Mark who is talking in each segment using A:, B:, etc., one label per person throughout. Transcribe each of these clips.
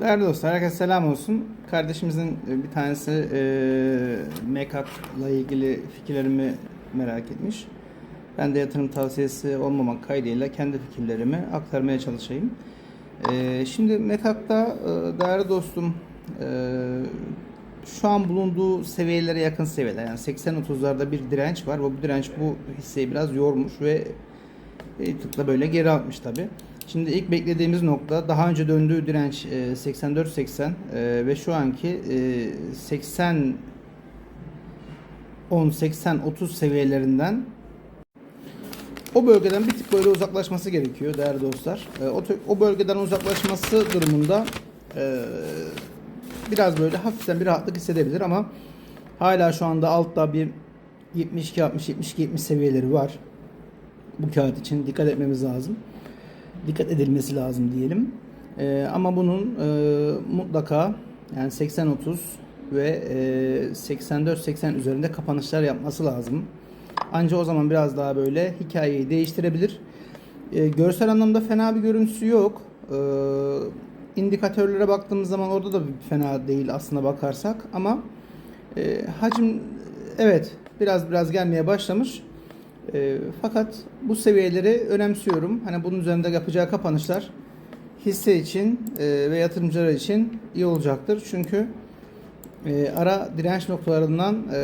A: Değerli dostlar, herkese selam olsun. Kardeşimizin e, bir tanesi e, Mekak'la ilgili fikirlerimi merak etmiş. Ben de yatırım tavsiyesi olmamak kaydıyla kendi fikirlerimi aktarmaya çalışayım. E, şimdi Mekak'ta e, değerli dostum e, şu an bulunduğu seviyelere yakın seviyeler. Yani 80-30'larda bir direnç var bu direnç bu hisseyi biraz yormuş ve bir tıkla böyle geri atmış tabi. Şimdi ilk beklediğimiz nokta daha önce döndüğü direnç e, 84-80 e, ve şu anki e, 80 10 80 30 seviyelerinden o bölgeden bir tık böyle uzaklaşması gerekiyor değerli dostlar. E, O, o bölgeden uzaklaşması durumunda e, biraz böyle hafiften bir rahatlık hissedebilir ama hala şu anda altta bir 72 60 72 70 seviyeleri var. Bu kağıt için dikkat etmemiz lazım. Dikkat edilmesi lazım diyelim. E, ama bunun e, mutlaka yani 80-30 ve e, 84-80 üzerinde kapanışlar yapması lazım. Anca o zaman biraz daha böyle hikayeyi değiştirebilir. E, görsel anlamda fena bir görüntüsü yok. E, indikatörlere baktığımız zaman orada da fena değil aslında bakarsak ama e, hacim evet biraz biraz gelmeye başlamış. E, fakat bu seviyeleri önemsiyorum. Hani bunun üzerinde yapacağı kapanışlar hisse için e, ve yatırımcılar için iyi olacaktır. Çünkü e, ara direnç noktalarından e,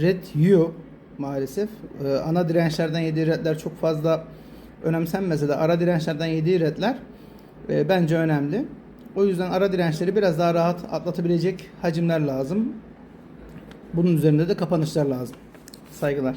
A: red yiyor maalesef. E, ana dirençlerden yediği redler çok fazla önemsenmese de ara dirençlerden yediği redler e, bence önemli. O yüzden ara dirençleri biraz daha rahat atlatabilecek hacimler lazım. Bunun üzerinde de kapanışlar lazım. Saygılar.